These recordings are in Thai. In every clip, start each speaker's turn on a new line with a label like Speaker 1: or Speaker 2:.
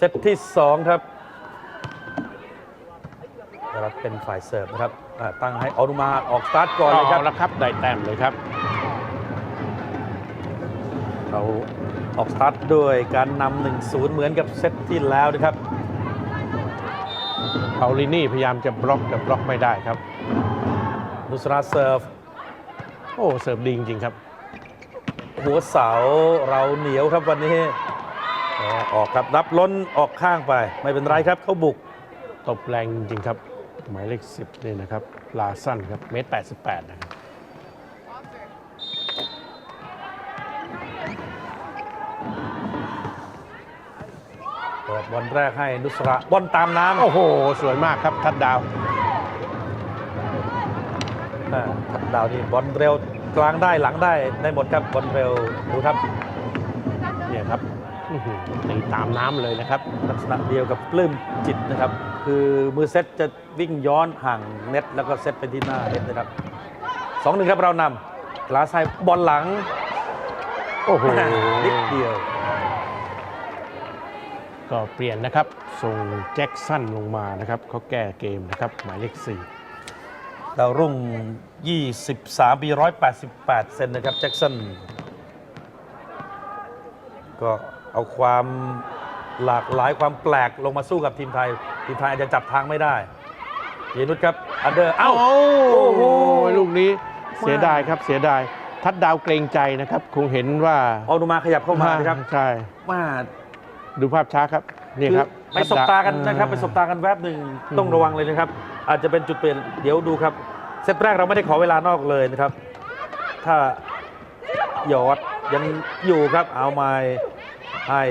Speaker 1: เซตที่ 2 ครับรัฐเป็นฝ่ายเสิร์ฟนะครับอ่าตั้งให้ออนุมาออกสตาร์ทก่อนเลยครับ
Speaker 2: เอาละครับได้แต้มเลยครับ
Speaker 1: เราออกสตาร์ทด้วยการนำ1-0 เหมือนกับเซตที่แล้วนะครับ
Speaker 2: เปาลินี่พยายามจะบล็อกแต่บล็อกไม่ได้ครับ
Speaker 1: นุสราเซิร์ฟ
Speaker 2: โอ้เสิร์ฟดีจริงๆครับ
Speaker 1: หัวเสาเราเหนียวครับวันนี้แต่ว่า ออกครับรับล้นออกข้างไป ไม่เป็นไรครับเขาบุก
Speaker 2: ตบแรงจริงๆครับ หมายเลข10นี่นะครับลาสั้นครับเมตร88นะครับ
Speaker 1: เปิดบอลแรกให้นุสราบอลตามน้ำ
Speaker 2: โอ้โห สวยมากครับ ทัดดาว
Speaker 1: อ่าทัดดาวนี่บอลเร็วกลางได้หลังได้ได้หมดครับบอลเร็วดูครับ
Speaker 2: ตีตามน้ำเลยนะครับ
Speaker 1: ลักษณะเดียวกับปลื้มจิตนะครับ คือมือเซตจะวิ่งย้อนห่างเน็ตแล้วก็เซตไปที่หน้าเน็ตนะครับสองหนึ่งครับเรานำกลาไซบอลหลัง
Speaker 2: โอ้โห
Speaker 1: นิดเดียว
Speaker 2: ก็เปลี่ยนนะครับ ส่งแจ็คสันลงมานะครับเขาแก้เกมนะครับ หมายเลข
Speaker 1: ดาวรุ่ง 23 ปี 188 เซนนะครับ แจ็คสันก็ เอาความหลากหลายความแปลกลงมาสู้กับทีมไทย ทีมไทยอาจจะจับทางไม่ได้เยนุชครับอันเดอร์
Speaker 2: 4
Speaker 1: เอ้า
Speaker 2: โอ้
Speaker 1: โอ้โห
Speaker 2: โหลูกนี้เสียดายครับเสียดาย ทัดดาวเกรงใจนะครับ คงเห็นว่า
Speaker 1: เอาดูมาขยับเข้ามานะครับ
Speaker 2: ใช่
Speaker 1: ว่า
Speaker 2: ดูภาพช้าครับนี่ครับ
Speaker 1: ไปสบตากันนะครับไปสบตากันแวบหนึ่งต้องระวังเลยนะครับ อาจจะเป็นจุดเปลี่ยนเดี๋ยวดูครับเซตแรกเราไม่ได้ขอเวลานอกเลยนะครับ ถ้าหยอดยังอยู่ครับเอาไม้ ให้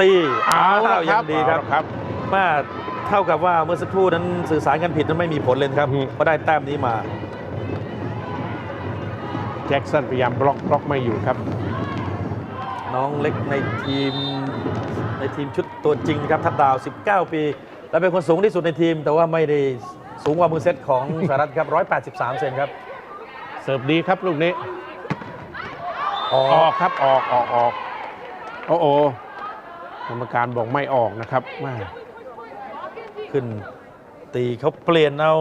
Speaker 1: ตี
Speaker 2: เอาละค
Speaker 1: ยั
Speaker 2: รับ
Speaker 1: งดีครับ
Speaker 2: เอาละครับ
Speaker 1: มาเท่ากับว่าเมื่อสักครู่นั้นสื่อสารกันผิดนั้นไม่มีผลเลยนะครับ
Speaker 2: อืม
Speaker 1: เพราะได้แต้มนี้มา
Speaker 2: แจ็คสันพยายามบล็อกบล็อกไม่อยู่ครับ
Speaker 1: น้องเล็กในทีมในทีมชุดตัวจริงนะครับทัดดาว 19 ปี และเป็นคนสูงที่สุดในทีม แต่ว่าไม่ได้สูงกว่ามือเซตของสหรัฐครับ 183 เซนครับ
Speaker 2: เสิร์ฟดีครับลูกนี้
Speaker 1: ออ
Speaker 2: ออกกครับออกออกออก โอ้โอกรรมการบอกไม่ออกนะครับแม่
Speaker 1: ขึ้นตีเขาเปลี่ยนเอา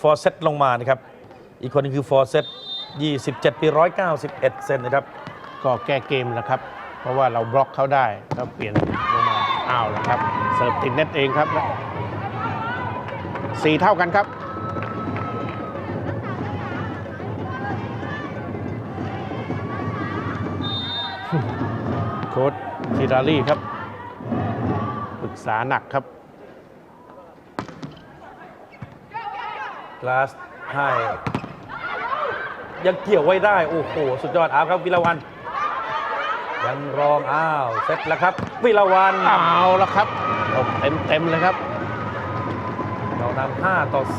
Speaker 1: ฟอร์เซตลงมานะครับ อีกคนนึงคือฟอร์เซต27 ปี 191 เซนนะครับ
Speaker 2: ก็แก้เกมแล้วครับ เพราะว่าเราบล็อกเขาได้ก็เปลี่ยนลงมา อ้าวแล้วครับ เสิร์ฟติดเน็ตเองครับสี่เท่ากันครับ โค้ชทีรารี่ครับปรึกษาหนักครับ
Speaker 1: กลาสให้ยังเกี่ยวไว้ได้ โอ้โห สุดยอดอาครับวิลาวันยังรองอ้าวเซตแล้วครับวิลาวัน
Speaker 2: เอาแล้วครับตบเต็มเต็มๆเลยครับ
Speaker 1: เรานำ5ต่อ 4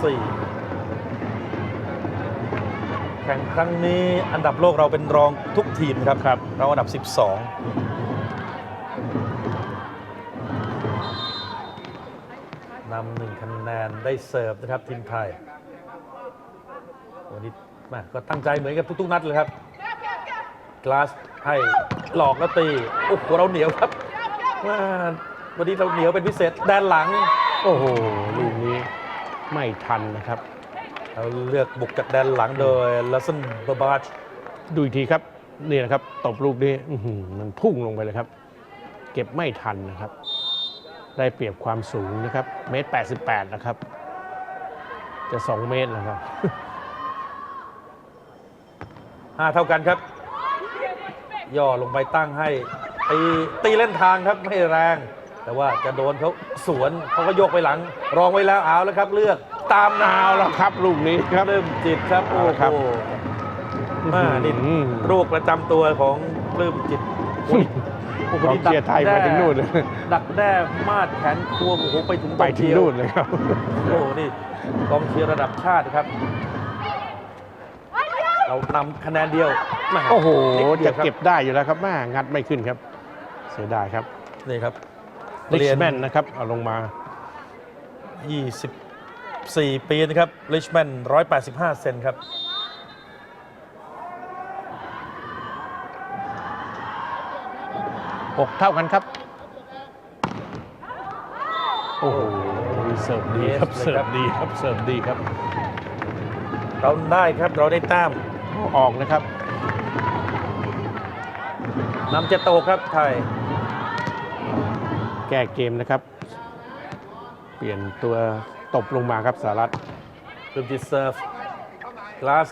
Speaker 1: แข่งครั้งนี้อันดับโลกเราเป็นรองทุกทีมครับ
Speaker 2: ครับ
Speaker 1: เราอันดับ 12ำหนึ่งคะแนนได้เสิร์ฟนะครับทีมไทยวันนี้แม่ก็ตั้งใจเหมือนกับทุกๆนัดเลยครับกลาสให้หลอกแล้วตีโอ้โหเราเหนียวครับว่าวันนี้เราเหนียวเป็นพิเศษแดนหลัง
Speaker 2: โอ้โหลูกนี้ไม่ทันนะครับ
Speaker 1: เราเลือกบุกจากแดนหลังโดยลัสเซนเบอร์บาช
Speaker 2: ดูอีกทีครับนี่นะครับตบลูกนี้อื้อหือมันพุ่งลงไปเลยครับ เก็บไม่ทันนะครับ ได้เปรียบความสูงนะครับเมตร88นะครับ จะ2เมตรแล้วครับ
Speaker 1: ห้าเท่ากันครับ ย่อลงไปตั้งให้ตีตีเล่นทางครับไม่แรง แต่ว่าจะโดนเขาสวนเขาก็ยกไปหลัง รองไว้แล้วเอาแล้วครับ เลือกตาม
Speaker 2: เอาแล้วครับลูกนี้ครับ
Speaker 1: เริ่มจิตครับโอ้
Speaker 2: เอาละครับ
Speaker 1: โหอ่านี่
Speaker 2: อื้อหือ
Speaker 1: โรคประจำตัวของปลื้มจิตโอ้ยโอ้โห
Speaker 2: กองเชียร์ไทยมาถึงนู่นเลย
Speaker 1: ดักแด้มาดแขนควงโอ้โหไปถึง
Speaker 2: ไปถึง
Speaker 1: เดียว
Speaker 2: นู่นเลยครับ
Speaker 1: โอ้โหนี่กองเชียร์ระดับชาติครับ เรานำคะแนนเดียวแม่
Speaker 2: โอ้โห
Speaker 1: นิดดีย
Speaker 2: จะ
Speaker 1: วครับ
Speaker 2: เก็บได้อยู่แล้วครับแม่งัดไม่ขึ้นครับ เสียดายครับ
Speaker 1: นี่ครับ
Speaker 2: ลิ
Speaker 1: เรีย
Speaker 2: ช
Speaker 1: น
Speaker 2: แมนนะครับเอาลงมา
Speaker 1: 24 ปีนะครับลิชแมน185 เซนครับ
Speaker 2: 6 เท่ากันครับ โอ้โหเสิร์ฟดีครับ
Speaker 1: เอสเลย
Speaker 2: เสิ
Speaker 1: ครั
Speaker 2: ร์ฟ
Speaker 1: บ
Speaker 2: ดีครับเสิร์ฟดีครับ
Speaker 1: เราได้ครับเราได้แต้ม
Speaker 2: ออกนะครับ
Speaker 1: นำเจ็ดต่อหกครับไทย
Speaker 2: แก้เกมนะครับ เปลี่ยนตัวตบลงมาครับสารัต
Speaker 1: เริ่มที่เซิร์ฟกลาส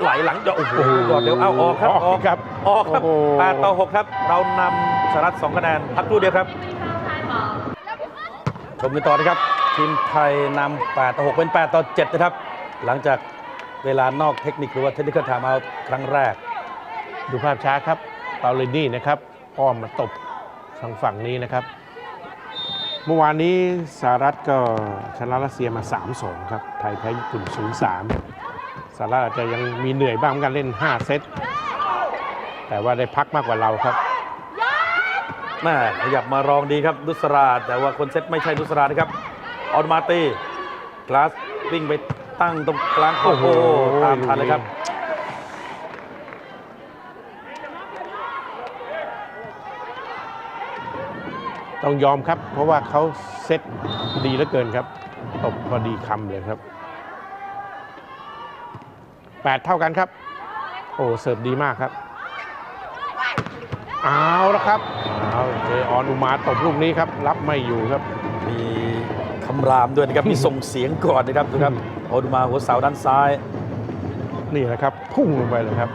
Speaker 1: ไหลหลังโอ้โหหยอดเร็วเอาออกครับ
Speaker 2: ออกครับ
Speaker 1: ออกครับ
Speaker 2: โอ้โห
Speaker 1: แปดต่อหกครับ เรานำ สหรัฐสองคะแนนพักครู่เดียวครับชมกันต่อนะครับ ทีมไทยนำ8ต่อ6เป็น 8 ต่อ 7 นะครับ หลังจากเวลานอกเทคนิคหรือว่าเทคนิคไทม์เอาครั้งแรก
Speaker 2: ดูภาพช้าครับเปาเลนี่นะครับอ้อมมาตบทางฝั่งนี้นะครับ เมื่อวานนี้สหรัฐก็ชนะรัสเซียมา 3-2 ครับ ไทยแพ้ญี่ปุ่น 0-3 สหรัฐอาจจะยังมีเหนื่อยบ้างกันเล่น 5 เซตแต่ว่าได้พักมากกว่าเราครับ
Speaker 1: แม่ขยับมารองดีครับนุสรา แต่ว่าคนเซตไม่ใช่นุสรานะครับออนมาตีกลาสวิ่งไปตั้งตรงกลางโอ้โห
Speaker 2: โอ้โห
Speaker 1: ตามทันเลยครับ
Speaker 2: ต้องยอมครับ เพราะว่าเขาเซตดีเหลือเกินครับตบพอดีคำเลยครับ8เท่ากันครับ โอ้เสิร์ฟดีมากครับ เอาละครับเอาเจอออนอุมาตบลูกนี้ครับ รับไม่อยู่ครับ
Speaker 1: มีคำรามด้วยนะครับ มีส่งเสียงก่อนนะครับดูครับโอดูมาหัวเสาด้านซ้าย
Speaker 2: นี่แหละครับ พุ่งลงไปเลยครับ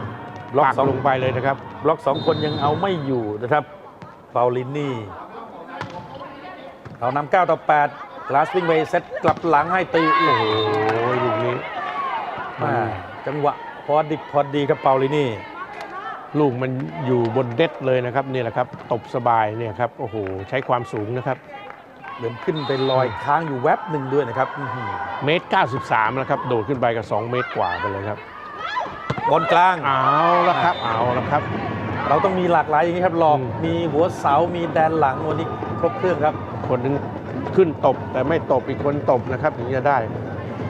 Speaker 1: ล็อก
Speaker 2: ปัก
Speaker 1: สอง
Speaker 2: ลงไปเลยนะครับ
Speaker 1: บล็อกสองคนยังเอาไม่อยู่นะครับเปาลินนี่เรานำ9ต่อ8กลาสวิ่งไปเซตกลับหลังให้ตีโอ้โห
Speaker 2: โอ้ยลูกนี้
Speaker 1: แม่จังหวะพอดิบพอดีครับเปาลินี่
Speaker 2: ลูกมันอยู่บนเด็ดเลยนะครับนี่แหละครับตบสบายเนี่ยครับโอ้โหใช้ความสูงนะครับ
Speaker 1: เดินขึ้นไปลอยค้างอยู่แวบหนึ่งด้วยนะครับอื้อหือ
Speaker 2: เมตร 93แล้วครับโดดขึ้นไปกับ 2 เมตรกว่าไปเลยครับ
Speaker 1: บอลกลาง
Speaker 2: เอาละครับเอาละครับ
Speaker 1: เราต้องมีหลากหลายอย่างนี้ครับหลอก
Speaker 2: อืม
Speaker 1: มีหัวเสา มีแดนหลังวันนี้ครบเครื่องครับ
Speaker 2: คนหนึงขึ้นตบแต่ไม่ตบอีกคนตบนะครับถึงจะได้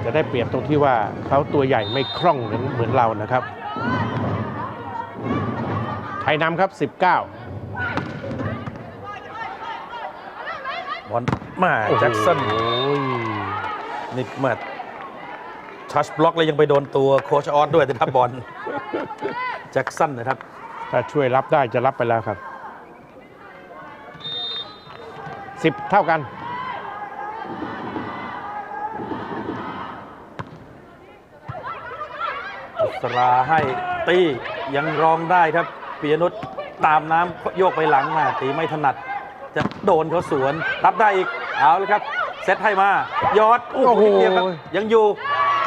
Speaker 2: จะได้เปรียบตรงที่ว่าเขาตัวใหญ่ไม่คล่องเหมือนเหมือนเรานะครับไทยนำครับ 19
Speaker 1: บอลมาแจ็คสัน
Speaker 2: โอ้ย
Speaker 1: นี่มาทัชบล็อกแล้วยังไปโดนตัวโคชออสด้วยนะครับบอลแจ็คสันนะครับ
Speaker 2: ถ้าช่วยรับได้จะรับไปแล้วครับ 10 เท่ากัน
Speaker 1: อัสราให้ตียังรองได้ครับ ปียนุชตามน้ำโยกไปหลังมาตีไม่ถนัด จะโดนเขาสวนรับได้อีกเอาเลยครับเซตให้มายอดโอ้
Speaker 2: โอ้
Speaker 1: โห
Speaker 2: โห
Speaker 1: นิดเดียวครับยังอยู่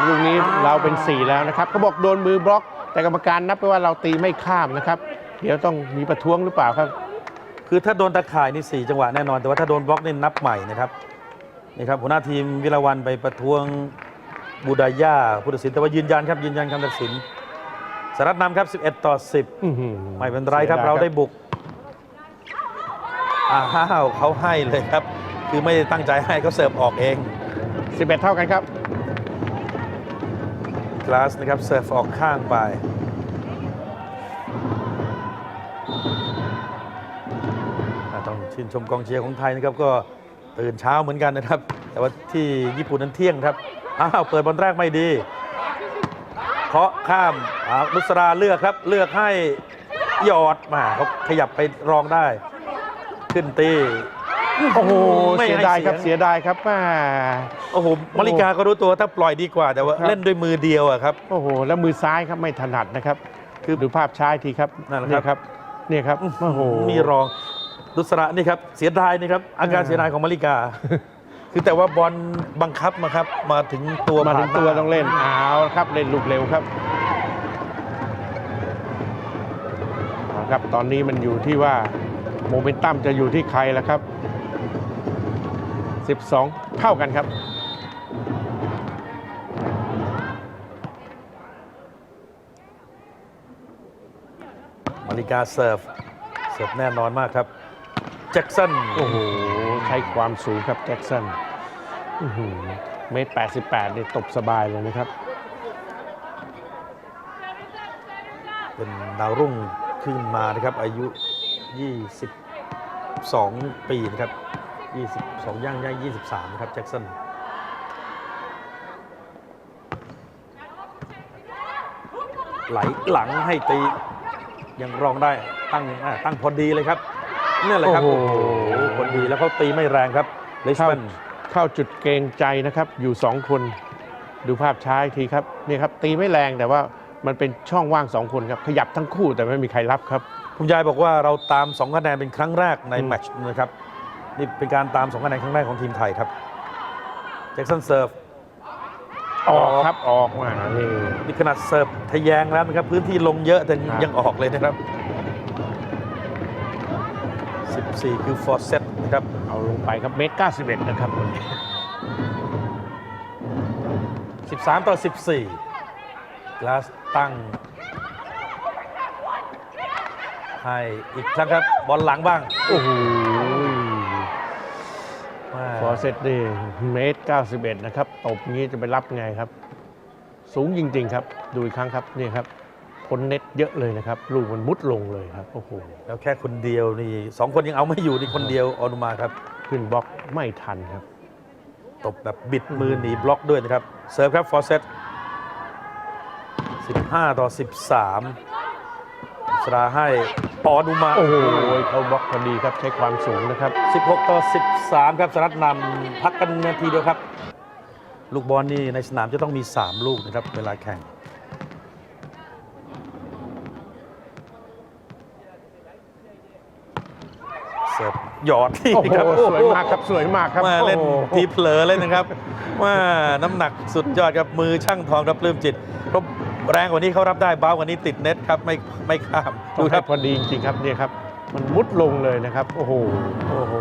Speaker 2: ลูกนี้
Speaker 1: อ้าว
Speaker 2: เราเป็น 4 แล้วนะครับเขาบอกโดนมือบล็อก แต่กรรมการนับไปว่าเราตีไม่ข้ามนะครับ เดี๋ยวต้องมีประท้วงหรือเปล่าครับ
Speaker 1: คือถ้าโดนตะข่ายนี่สี่จังหวะแน่นอน แต่ว่าถ้าโดนบล็อกนี่นับใหม่นะครับนี่ครับหัวหน้าทีมวิลาวันไปประท้วงบูดาย่าผู้ตัดสินแต่ว่ายืนยันครับยืนยันคำตัดสิน สหรัฐนำครับ 11 ต่อ 10
Speaker 2: อื้อหือ
Speaker 1: ไม่เป็นไรครับ
Speaker 2: สีย
Speaker 1: เราได้บุก อ้าวเขาให้เลยครับ คือไม่ได้ตั้งใจให้เขาเสิร์ฟออกเอง
Speaker 2: 11 เท่ากันครับ
Speaker 1: กลาสนะครับเสิร์ฟออกข้างไปอ่าต้องชื่นชมกองเชียร์ของไทยนะครับก็ตื่นเช้าเหมือนกันนะครับ แต่ว่าที่ญี่ปุ่นนั้นเที่ยงครับอ้าวเปิดบอลแรกไม่ดี เคาะข้ามอ้าวนุสราเลือกครับ เลือกให้หยอดมาเขาขยับไปรองได้ ขึ้นตี
Speaker 2: โอ้โห
Speaker 1: ไม่
Speaker 2: เสีย
Speaker 1: ให้
Speaker 2: ดายครับ
Speaker 1: เสี
Speaker 2: เสี
Speaker 1: ย
Speaker 2: ยดายครับแม่
Speaker 1: โอ้โหมาริกาก็รู้ตัวถ้าปล่อยดีกว่าแต่ว่า
Speaker 2: ครับ
Speaker 1: เล่นด้วยมือเดียวอะครับ
Speaker 2: โอ้โห แล้วมือซ้ายครับไม่ถนัดนะครับ คือดูภาพช้าอีกทีครับ
Speaker 1: นั่นแหละครับ
Speaker 2: เนี่ยครับโอ้โห
Speaker 1: มีรองดุสระนี่ครับเสียดายนี่ครับอาการ
Speaker 2: อ่า
Speaker 1: เสียดายของมาริกา คือแต่ว่าบอลบังคับมาครับ มาถึงตัว
Speaker 2: มาถึง
Speaker 1: ผ่นหน้
Speaker 2: ตัวต้องเล่นเอาละครับเล่นลูกเร็วครับเอาครับตอนนี้มันอยู่ที่ว่าโมเมนตัมจะอยู่ที่ใครแล้วครับ 12 เท่ากันครับ
Speaker 1: มาริกาเสิร์ฟ เสิร์ฟแน่นอนมากครับ แจ็คสัน
Speaker 2: โอ้โห ใช้ความสูงครับแจ็คสันอื้อหือเมตร88นี่ตบสบายเลยนะครับ
Speaker 1: เป็นดาวรุ่งขึ้นมานะครับ อายุ 22 ปีนะครับ 22 ย่างย่าง23 นะครับ แจ็คสันไหลหลังให้ตียังรองได้ตั้งอ่าตั้งพอดีเลยครับนี่แหละครับ
Speaker 2: โอ้
Speaker 1: โอ้
Speaker 2: โห
Speaker 1: โหพอ ดีแล้วเขาตีไม่แรงครับลิช
Speaker 2: เข้า
Speaker 1: แมน
Speaker 2: เข้าจุดเกรงใจนะครับ อยู่สองคน ดูภาพช้าอีกทีครับนี่ครับ ตีไม่แรงแต่ว่ามันเป็นช่องว่างสองคนครับขยับทั้งคู่แต่ไม่มีใครรับครับ
Speaker 1: คุณยายบอกว่าเราตาม2คะแนนเป็นครั้งแรกใน
Speaker 2: อืม
Speaker 1: แมตช์นะครับนี่เป็นการตาม2คะแนนครั้งแรกของทีมไทยครับแจ็คสันเซิร์ฟ
Speaker 2: ออกครับออกมานี่
Speaker 1: นี่ขนาดเสิร์ฟทะแยงแล้วนะครับพื้นที่ลงเยอะแต่
Speaker 2: ครับ
Speaker 1: ยังออกเลยนะครับ 14 คือฟอร์เซตนะครับ
Speaker 2: เอาลงไปครับเมตรเก้าสิบเอ็ดนะครับ
Speaker 1: 13 ต่อ 14 กลาสตั้ง ให้อีกครั้งครับ บอลหลังบ้าง
Speaker 2: โอ้โห
Speaker 1: แม่
Speaker 2: ฟอร์เซตนี่เมตรเก้าสิบเอ็ดนะครับ ตบงี้จะไปรับไงครับ สูงจริง ๆ ครับ ดูอีกครั้งครับ นี่ครับ พ้นเน็ตเยอะเลยนะครับลูกมันมุดลงเลยครับโอ้โห
Speaker 1: แล้วแค่คนเดียวนี่สองคนยังเอาไม่อยู่นี่คนเดียวออนุมาครับ
Speaker 2: ขึ้นบล็อกไม่ทันครับ
Speaker 1: ตบแบบบิดมือหนีบล็อกด้วยนะครับเซิร์ฟครับฟอร์เซต15 ต่อ 13สราให้ออนุมา
Speaker 2: โอ้โหเขาบล็อกพอดีครับใช้ความสูงนะครับ
Speaker 1: 16 ต่อ 13 ครับสหรัฐนำพักกันนาทีเดียวครับ ลูกบอลนี่ในสนามจะต้องมี 3 ลูกนะครับเวลาแข่ง เสิร์ฟ หยอดที่
Speaker 2: โอ้โห
Speaker 1: ครับ
Speaker 2: สวยมากครับสวยมากครับ
Speaker 1: มาเล่น
Speaker 2: โอ้โห
Speaker 1: ทีเผลอเลยนะครับ ว่าน้ำหนักสุดยอดครับมือช่างทองครับปลื้มจิตเพราะแรงกว่านี้เขารับได้เบากว่านี้ติดเน็ตครับไม่ไม่ข้าม
Speaker 2: ดู
Speaker 1: ดู
Speaker 2: ค
Speaker 1: ค
Speaker 2: รั
Speaker 1: รั
Speaker 2: บบพอดีจริงๆครับเนี่ยครับ มันมุดลงเลยนะครับ โอ้โห
Speaker 1: โอ้โห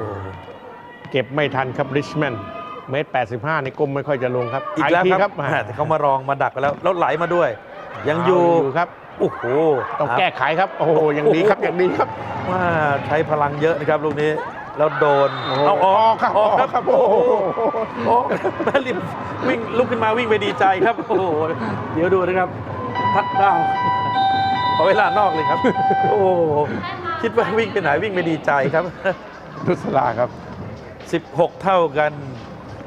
Speaker 2: เก็บไม่ทันครับริชแมนเมตร85นี่ก้มไม่ค่อยจะลงครับ
Speaker 1: อีกแล้ว
Speaker 2: ที
Speaker 1: ครับ
Speaker 2: มา
Speaker 1: แหม่แต่เขามารองมาดักไปแล้วแล้วไหลมาด้วย ยังอยู่
Speaker 2: อยู่ครับ
Speaker 1: โอ้โห
Speaker 2: ต้องแก้ไขครับ โอ้โหอย่างดีครับอย่างดีครับ
Speaker 1: ว่าใช้พลังเยอะนะครับลูกนี้แล้วโดน
Speaker 2: โอ้โห
Speaker 1: เอาออก
Speaker 2: ครับ
Speaker 1: ออกครับ
Speaker 2: ครับ
Speaker 1: โอ้โห
Speaker 2: โอ้โห
Speaker 1: โอ้โหแม่ริมวิ่งลุกขึ้นมาวิ่งไปดีใจครับโอ้โหเดี๋ยวดูนะครับทัดดาวขอเวลานอกเลยครับ โอ้โหคิดว่าวิ่งไปไหนวิ่งไปดีใจครับ
Speaker 2: นุสลาครับ
Speaker 1: 16 เท่ากัน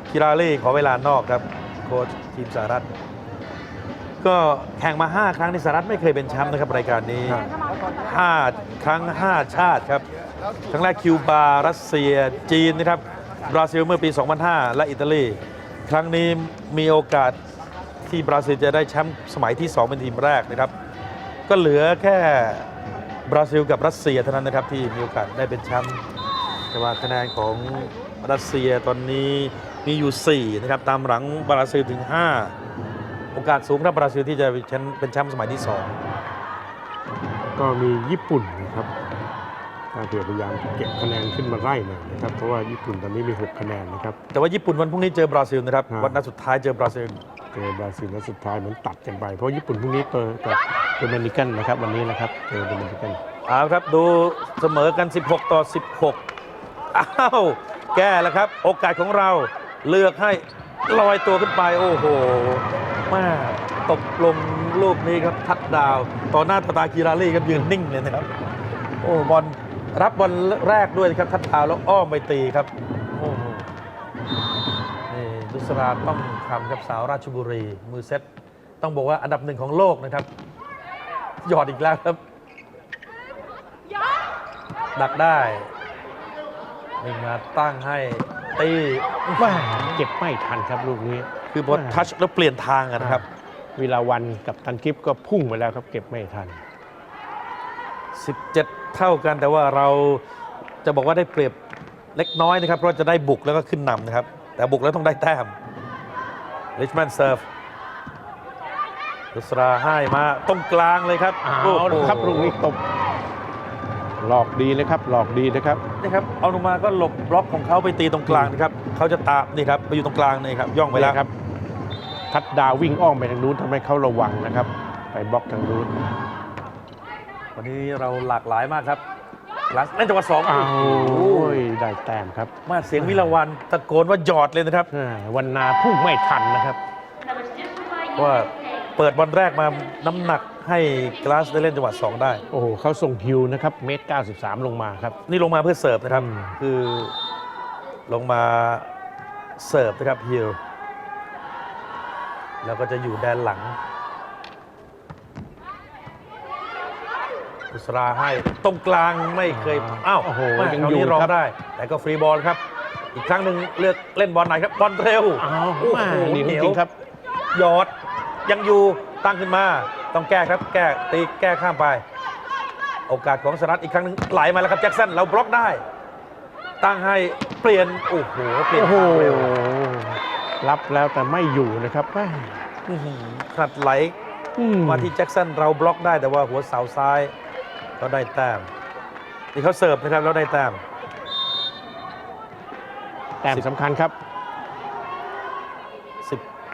Speaker 1: คิราเล่ขอเวลานอกครับ โค้ชทีมสหรัฐ ก็แข่งมา 5 ครั้งในสหรัฐไม่เคยเป็นแชมป์นะครับรายการนี้ 5 ครั้ง 5 ชาติครับครั้งแรกคิวบารัสเซียจีนนะครับบราซิลเมื่อปี 2005 และอิตาลีครั้งนี้มีโอกาสที่บราซิลจะได้แชมป์สมัยที่ 2 เป็นทีมแรกนะครับ ก็เหลือแค่บราซิลกับรัสเซียเท่านั้นนะครับที่มีโอกาสได้เป็นแชมป์แต่ว่าคะแนนของรัสเซียตอนนี้มีอยู่ 4 นะครับ ตามหลังบราซิลถึง 5 โอกาสสูงครับบราซิลที่จะเป็นแชมป์เป็นแชมป์สมัยที่ 2
Speaker 2: ก็มีญี่ปุ่นนะครับการเผื่อพยายามเก็บคะแนนขึ้นมาไล่หน่อยนะครับ เพราะว่าญี่ปุ่นตอนนี้มี 6 คะแนนนะครับ
Speaker 1: แต่ว่าญี่ปุ่นวันพรุ่งนี้เจอบราซิลนะครับ
Speaker 2: ครับ
Speaker 1: วันนัดสุดท้ายเจอบราซิล
Speaker 2: เจอบราซิลนัดสุดท้ายเหมือนตัดกันไป เพราะญี่ปุ่นพรุ่งนี้เจอกับโดมินิกันนะครับ วันนี้นะครับ เจอโดมินิกัน
Speaker 1: เอาครับดูเสมอกัน 16 ต่อ 16 อ้าว แก้แล้วครับ โอกาสของเราเลือกให้ลอยตัวขึ้นไป โอ้โหแมาตกลงลูกนี้ครับทัดดาวต่อหน้าตาตาคีราลี่ครับยืนนิ่งเลยนะครับ โอ้บอลรับบอลแรกด้วยครับ ทัดดาวแล้วอ้อมไปตีครับโอ้โหนี่ดุสราต้องทำครับสาวราชบุรี มือเซตต้องบอกว่าอันดับหนึ่งของโลกนะครับ หยอดอีกแล้วครับดักได้นี่มาตั้งให้ตี
Speaker 2: แม่เก็บไม่ทันครับลูกนี้
Speaker 1: คือพอทัชแล้วเปลี่ยนทางอะนะครับ
Speaker 2: วิลาวันกับตันกิฟก็พุ่งไปแล้วครับ เก็บไม่ทัน
Speaker 1: 17 เท่ากันแต่ว่าเราจะบอกว่าได้เปรียบเล็กน้อยนะครับ เพราะจะได้บุกแล้วก็ขึ้นนำนะครับ แต่บุกแล้วต้องได้แต้มลิชแมนเซิร์ฟลุสราให้มาตรงกลางเลยครับ
Speaker 2: เอา
Speaker 1: โอ้โห
Speaker 2: ละครับลูกนี้ตบ หลอกดีนะครับหลอกดีนะครับ
Speaker 1: นี่ครับเอาลงมาก็หลบบล็อกของเขาไปตีตรงกลางนะครับเขาจะตามนี่ครับไปอยู่ตรงกลางนี่ครับย่องไปแล้ว
Speaker 2: ครับ ทัดดาววิ่งอ้อมไปทางนู้นทำให้เขาระวังนะครับ ไปบล็อกทางนู้น
Speaker 1: วันนี้เราหลากหลายมากครับหลังนั่นจังหวะสอง
Speaker 2: อ้าว
Speaker 1: โอ้
Speaker 2: โอ้
Speaker 1: โห
Speaker 2: ยได้แต้มครับ
Speaker 1: มาเสียงวิลาวันตะโกนว่าหยอดเลยนะครับ
Speaker 2: อ่าวันนาพุ่งไม่ทันนะครับ
Speaker 1: เพราะว่า เปิดบอลแรกมาน้ำหนักให้กลาสได้เล่นจังหวะสองได้
Speaker 2: โอ้โหเขาส่งฮิวนะครับเมตร93 ลงมาครับ
Speaker 1: นี่ลงมาเพื่อเสิร์ฟนะครับ
Speaker 2: อืม
Speaker 1: คือลงมาเสิร์ฟนะครับฮิลแล้วก็จะอยู่แดนหลังอุสราให้ตรงกลางไม่เคย
Speaker 2: อ่า
Speaker 1: อ้าว
Speaker 2: โอ้โห
Speaker 1: แม่
Speaker 2: ยัง
Speaker 1: คราว
Speaker 2: อยู่
Speaker 1: นี้รอง
Speaker 2: ครับ
Speaker 1: ได้ แต่ก็ฟรีบอลครับ อีกครั้งหนึ่งเลือกเล่นบอลไหนครับบอลเร็ว
Speaker 2: อ้าว
Speaker 1: โอ้
Speaker 2: มา
Speaker 1: โห
Speaker 2: นี่
Speaker 1: เห
Speaker 2: จ
Speaker 1: นียว
Speaker 2: ริงๆครับ
Speaker 1: หยอด ยังอยู่ตั้งขึ้นมาต้องแก้ครับ แก้ตีแก้ข้ามไป โอกาสของสหรัฐอีกครั้งหนึงไหลมาแล้วครับแจ็คสันเราบล็อกได้ ตั้งให้เปลี่ยนโอ้โหเปลี่ยน
Speaker 2: โอ้โห
Speaker 1: ทางเร็ว
Speaker 2: รับแล้วแต่ไม่อยู่นะครับแม่
Speaker 1: อื้อหือขนาดไหล
Speaker 2: อืม
Speaker 1: มาที่แจ็คสันเราบล็อกได้แต่ว่าหัวเสาซ้ายก็ได้แต้มนี่เขาเสิร์ฟนะครับแล้วได้แต้ม
Speaker 2: แต้มสำคัญครับ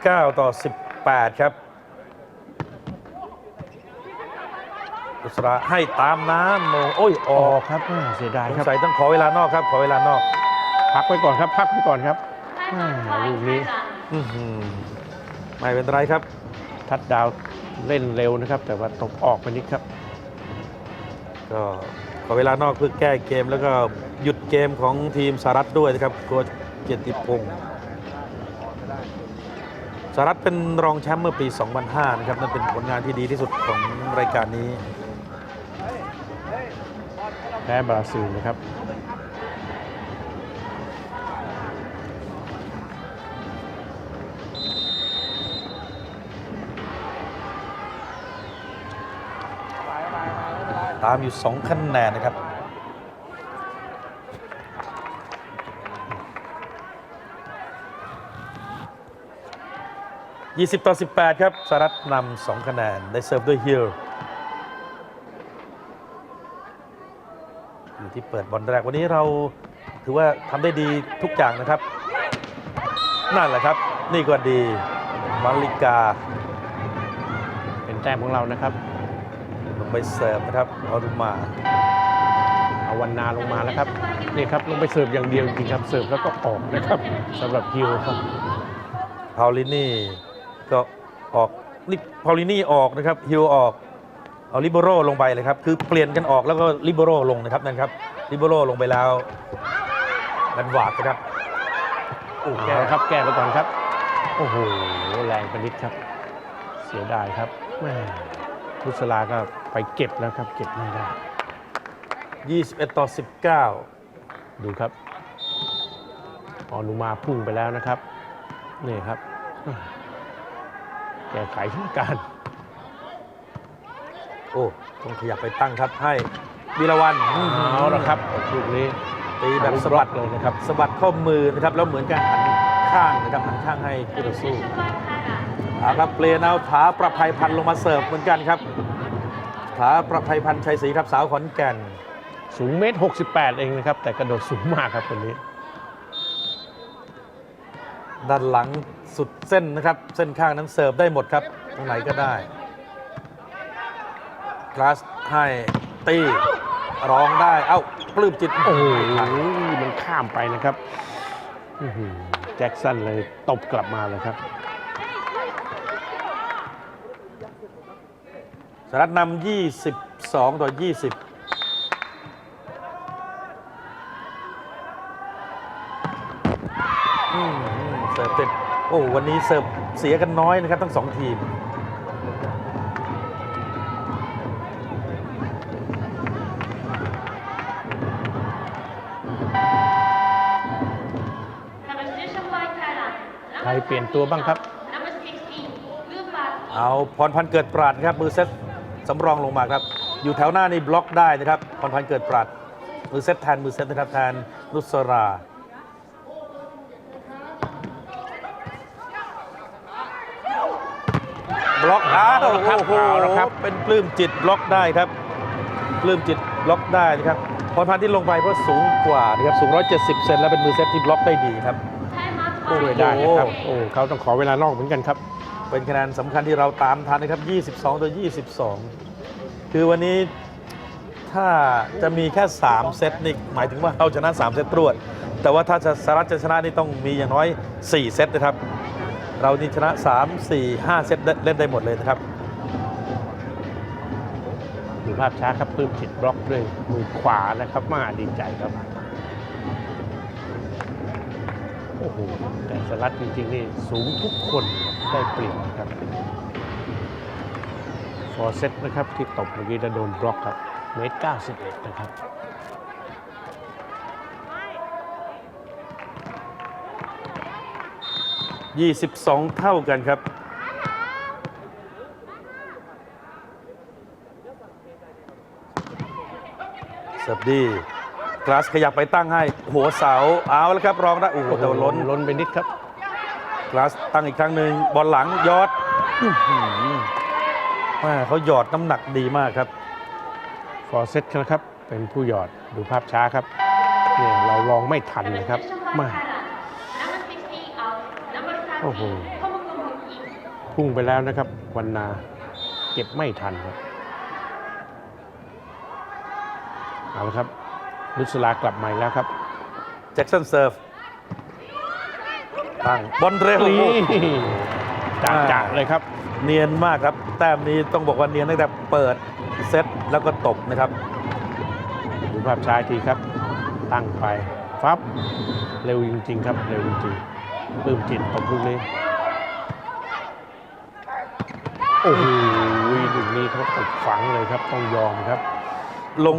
Speaker 1: 19 ต่อ 18ครับ อุสระให้ตามน้ำโมงโอ้ยอ
Speaker 2: อ
Speaker 1: อ
Speaker 2: อกกครับแม่เสียดาย
Speaker 1: สง
Speaker 2: ครับ
Speaker 1: สัยต้องขอเวลานอกครับ ขอเวลานอก
Speaker 2: พักไว้ก่อนครับ พักไว้ก่อนครับแม่ลูกนี้
Speaker 1: อื้อหือไม่เป็นไรครับ
Speaker 2: ทัดดาวน์เล่นเร็วนะครับ แต่ว่าตกออกไปนิดครับ
Speaker 1: ก็ขอเวลานอกเพื่อแก้เกมแล้วก็หยุดเกมของทีมสหรัฐด้วยนะครับโค้ชเกียรติพงศ์ สหรัฐเป็นรองแชมป์เมื่อปี 2005 นะครับนั่นเป็นผลงานที่ดีที่สุดของรายการนี้
Speaker 2: แพ้บราซิลนะครับ
Speaker 1: ตามอยู่ 2 คะแนนนะครับ 20 ต่อ 18 ครับสหรัฐนำ2คะแนนได้เสิร์ฟด้วยฮิลอยู่ที่เปิดบอลแรกวันนี้เราถือว่าทำได้ดีทุกอย่างนะครับ นั่นแหละครับ นี่ก็ดีมาริกา
Speaker 2: เป็นแต้มของเรานะครับ
Speaker 1: ลงไปเสิร์ฟนะครับออรุมา
Speaker 2: เอาวันนาลงมาแล้วครับนี่ครับลงไปเสิร์ฟอย่างเดียวจริงๆครับเสิร์ฟแล้วก็ออกนะครับสำหรับฮิวครับ
Speaker 1: พาวลินี่ ก็ออกนี่พาวลินี่ออกนะครับฮิวออกเอาลิเบโรลงไปเลยครับ คือเปลี่ยนกันออกแล้วก็ลิเบโรลงนะครับนั่นครับลิเบโรลงไปแล้วมันหวาดนะครับโอ้
Speaker 2: เอา
Speaker 1: แก้
Speaker 2: ละครับแก้ไปก่อนครับ โอ้โหแรงไปนิดครับ เสียดายครับแม่พุสลาก็ไปเก็บแล้วครับเก็บไม่ได้
Speaker 1: 21 ต่อ 19
Speaker 2: ดูครับออนุมาพุ่งไปแล้วนะครับ นี่ครับ แก้ไขสถานการณ์
Speaker 1: โอ้ต้องขยับไปตั้งครับให้วีรวัน
Speaker 2: เอาละครับลูกนี้
Speaker 1: ตีแบบสะบัด
Speaker 2: เลยนะครับ
Speaker 1: สะบัดข้อมือนะครับแล้วเหมือนกับหันข้างนะครับหันข้างให้คู่ต่อสู้เอาครับเปลี่ยนเอาผาประภัยพันธ์ลงมาเสิร์ฟเหมือนกันครับผาประภัยพันธ์ชัยศรีครับสาวขอนแก่น
Speaker 2: สูงเมตร 68 เองนะครับ แต่กระโดดสูงมากครับคนนี้
Speaker 1: ด้านหลัง สุดเส้นนะครับ เส้นข้างนั้นเสิร์ฟได้หมดครับ ตรงไหนก็ได้คลาสให้ตีร้องได้ เอ้าปลื้มจิต
Speaker 2: โอ้โห
Speaker 1: ไม่ทัน
Speaker 2: มันข้ามไปนะครับอื้อหือแจ็คสันเลยตบกลับมาเลยครับ
Speaker 1: สหรัฐนำ22 ต่อ 20 อืมอืมเสิร์ฟติด โอ้วันนี้เสิร์ฟเสียกันน้อยนะครับทั้งสองทีม
Speaker 2: ไทยเปลี่ยนตัวบ้างครับ
Speaker 1: เอาพรพันธ์เกิดปราดนะครับ มือเซตสำรองลงมาครับ อยู่แถวหน้านี่บล็อกได้นะครับพรพันธ์เกิดปราดมือเซตแทนมือเซตนะครับแทนนุสรา ล็อกอ้าว
Speaker 2: เอาละครับ
Speaker 1: โอ้โห
Speaker 2: เอาละครับ
Speaker 1: เป็นปลื้มจิตบล็อกได้ครับปลื้มจิตบล็อกได้นะครับพรพันธ์ที่ลงไปเพราะสูงกว่านะครับสูง 170 เซนและเป็นมือเซตที่บล็อกได้ดีครับโอ้โห
Speaker 2: ช่วยได้นะครับโอ้เขาต้องขอเวลานอกเหมือนกันครับ
Speaker 1: เป็นคะแนนสำคัญที่เราตามทันนะครับ 22 ต่อ 22 คือวันนี้ถ้าจะมีแค่ 3 เซตนี่หมายถึงว่าเราชนะ 3 เซตรวด แต่ว่าถ้าจะสหรัฐจะชนะนี่ต้องมีอย่างน้อย 4 เซตนะครับ เรานี่ชนะ 3 4 5 เซตเล่นได้หมดเลยนะครับ
Speaker 2: ดูภาพช้าครับปื้มจิตบล็อกด้วยมือขวานะครับมาดีใจครับ โอ้โห แต่สลัดจริง ๆ นี่ สูงทุกคนได้เปรียบนะครับฟอร์เซตนะครับที่ตบเมื่อกี้จะโดนบล็อกครับเมตร91นะครับ
Speaker 1: 22 เท่ากันครับเสิร์ฟดีกลาสขยับไปตั้งให้ หัวเสาเอาแล้วครับ รองได้โอ้โห
Speaker 2: โอ้โห
Speaker 1: แต่ว่าล้น
Speaker 2: ล้นไปนิดครับ
Speaker 1: กลาสตั้งอีกครั้งหนึ่งบอลหลังยอดอื้อหือแม่เขาหยอดน้ำหนักดีมากครับ
Speaker 2: ฟอร์เซตนะครับ เป็นผู้หยอดดูภาพช้าครับเนี่ยเราลองไม่ทันนะครับมา โอ้โหพุ่งไปแล้วนะครับวันนาเก็บไม่ทันครับเอาละครับนุสลากลับมาอีกแล้วครับ
Speaker 1: แจ็คสันเซิร์ฟตั้งบอลเร็ว
Speaker 2: นี่จากจากเลยครับ
Speaker 1: เนียนมากครับ แต้มนี้ต้องบอกว่าเนียนตั้งแต่เปิดเซตแล้วก็ตบนะครับ
Speaker 2: ดูภาพช้าอีกทีครับ ตั้งไป ฟับ เร็วจริง ๆ ครับ เร็วจริงๆ ปลื้มจิตตบลูกนี้ โอ้โหลูกนี้เขาตบฝังเลยครับ ต้องยอมครับ
Speaker 1: ลง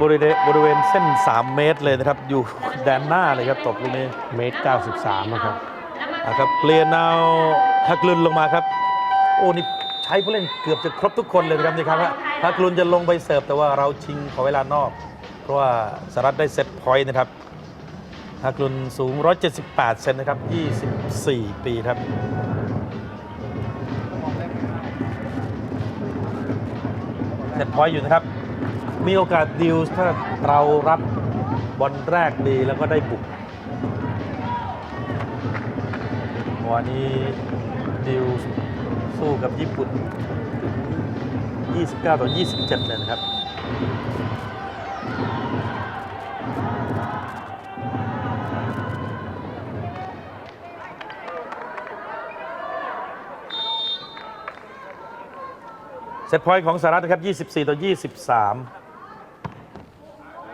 Speaker 1: บริเวณบริเวณเส้น 3 เมตรเลยนะครับ อยู่แดนหน้าเลยครับตบลูกนี้
Speaker 2: เมตร 93นะครับ
Speaker 1: อะครับเปลี่ยนเอาฮักลุนลงมาครับ โอ้นี่ใช้ผู้เล่นเกือบจะครบทุกคนเลยนะครับนี่ครับฮักลุนจะลงไปเสิร์ฟแต่ว่าเราชิงขอเวลานอก เพราะว่าสหรัฐได้เซตพอยต์นะครับ ฮักลุนสูง 178 เซนนะครับ 24 ปีครับเซตพอยต์อยู่นะครับ มีโอกาสดิวถ้าเรารับบอลแรกดีแล้วก็ได้บุกวันนี้ดิวสู้กับญี่ปุ่น 29 ต่อ 27 เลยนะครับ ซตพอยต์ของสหรัฐนะครับ 24 ต่อ 23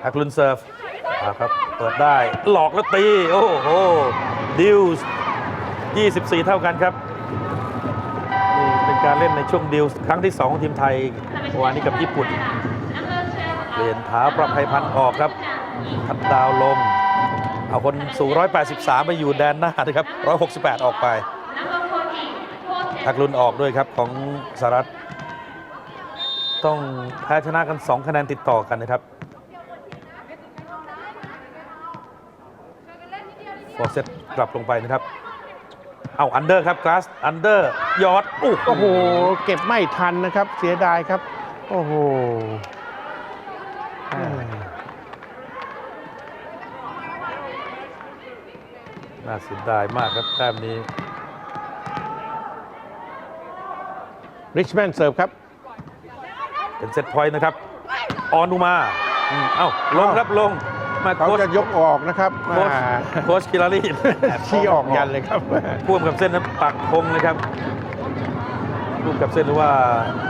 Speaker 1: ฮักลุนเซิร์ฟครับ เปิดได้ หลอกแล้วตี โอ้โห ดิวส์24 เท่ากันครับ นี่เป็นการเล่นในช่วงดิวส์ครั้งที่ 2 ของทีมไทยวานนี้กับญี่ปุ่น เปลี่ยนผาประภัยพันธ์ออกครับ ทัดดาวลง เอาคนสูง 183 ไปอยู่แดนหน้านะครับ 168 ออกไปทักลุนออกด้วยครับของสหรัฐ ต้องแพ้ชนะกัน 2 คะแนนติดต่อกันนะครับฟอร์เซตกลับลงไปนะครับ เอาอันเดอร์ครับกลาสอันเดอร์ยอดโอ้
Speaker 2: โอ้โหเก็บไม่ทันนะครับ เสียดายครับ โอ้โหอ่า
Speaker 1: น่าเสียดายมากครับแต้มนี้
Speaker 2: ริชแมนเสิร์ฟครับ
Speaker 1: เป็นเซตพอยต์นะครับ ออนุมาอืมเอ้าลงครับลงมา
Speaker 2: เขา
Speaker 1: โค้ช
Speaker 2: จะยกออกนะครับ
Speaker 1: โค้ช
Speaker 2: อ่า
Speaker 1: โค้ชคิลารี
Speaker 2: ชี้ออกยันเลยครับ
Speaker 1: พ่วงกับเส้นนั้นปักธงเลยครับพ่วงกับเส้นหรือว่า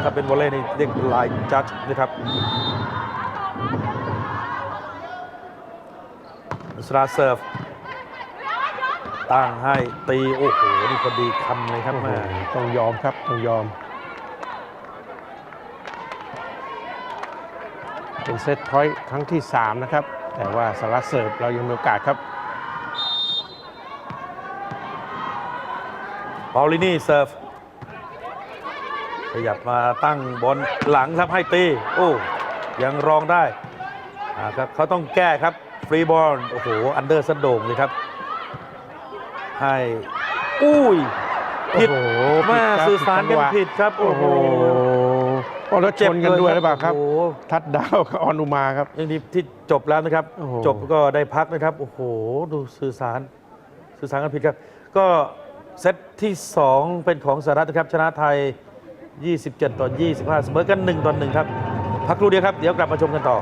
Speaker 1: ถ้าเป็นวอลเลย์นี่เรียกลายจัดนะครับสราเซิร์ฟตั้งให้ตีโอ้โหนี่พอดีคำเลยครับ
Speaker 2: โอ้โห
Speaker 1: แม่
Speaker 2: ต้องยอมครับ ต้องยอม เป็นเซตพอยต์ครั้งที่ 3 นะครับ แต่ว่าสารัตเสิร์ฟเรายังมีโอกาสครับ
Speaker 1: ปาลินี่เซิร์ฟขยับมาตั้งบอลหลังครับให้ตี โอ้ยังรองได้อ่าครับเขาต้องแก้ครับ ฟรีบอลโอ้โห อันเดอร์สะโด่งเลยครับ ให้อุ้ยผิด
Speaker 2: โอ้โห
Speaker 1: แม่
Speaker 2: ครับ
Speaker 1: สื่อสารกัน
Speaker 2: จังหวะ
Speaker 1: ผิดครับ
Speaker 2: โอ้
Speaker 1: โอ้
Speaker 2: โห
Speaker 1: โห
Speaker 2: โอ้แล้วชนกันด้วยหรือเปล่าครับ
Speaker 1: โอ้โห
Speaker 2: ทัดดาวกับออนุมาครับ
Speaker 1: ยังดีที่จบแล้วนะครับ
Speaker 2: โอ้โห
Speaker 1: จบก็ได้พักนะครับ โอ้โห ดูสื่อสาร สื่อสารกันผิดครับ ก็เซตที่ 2 เป็นของสหรัฐนะครับ ชนะไทย 27 ต่อ 25 เสมอกัน 1 ต่อ 1 ครับ พักครู่เดียวครับ เดี๋ยวกลับมาชมกันต่อ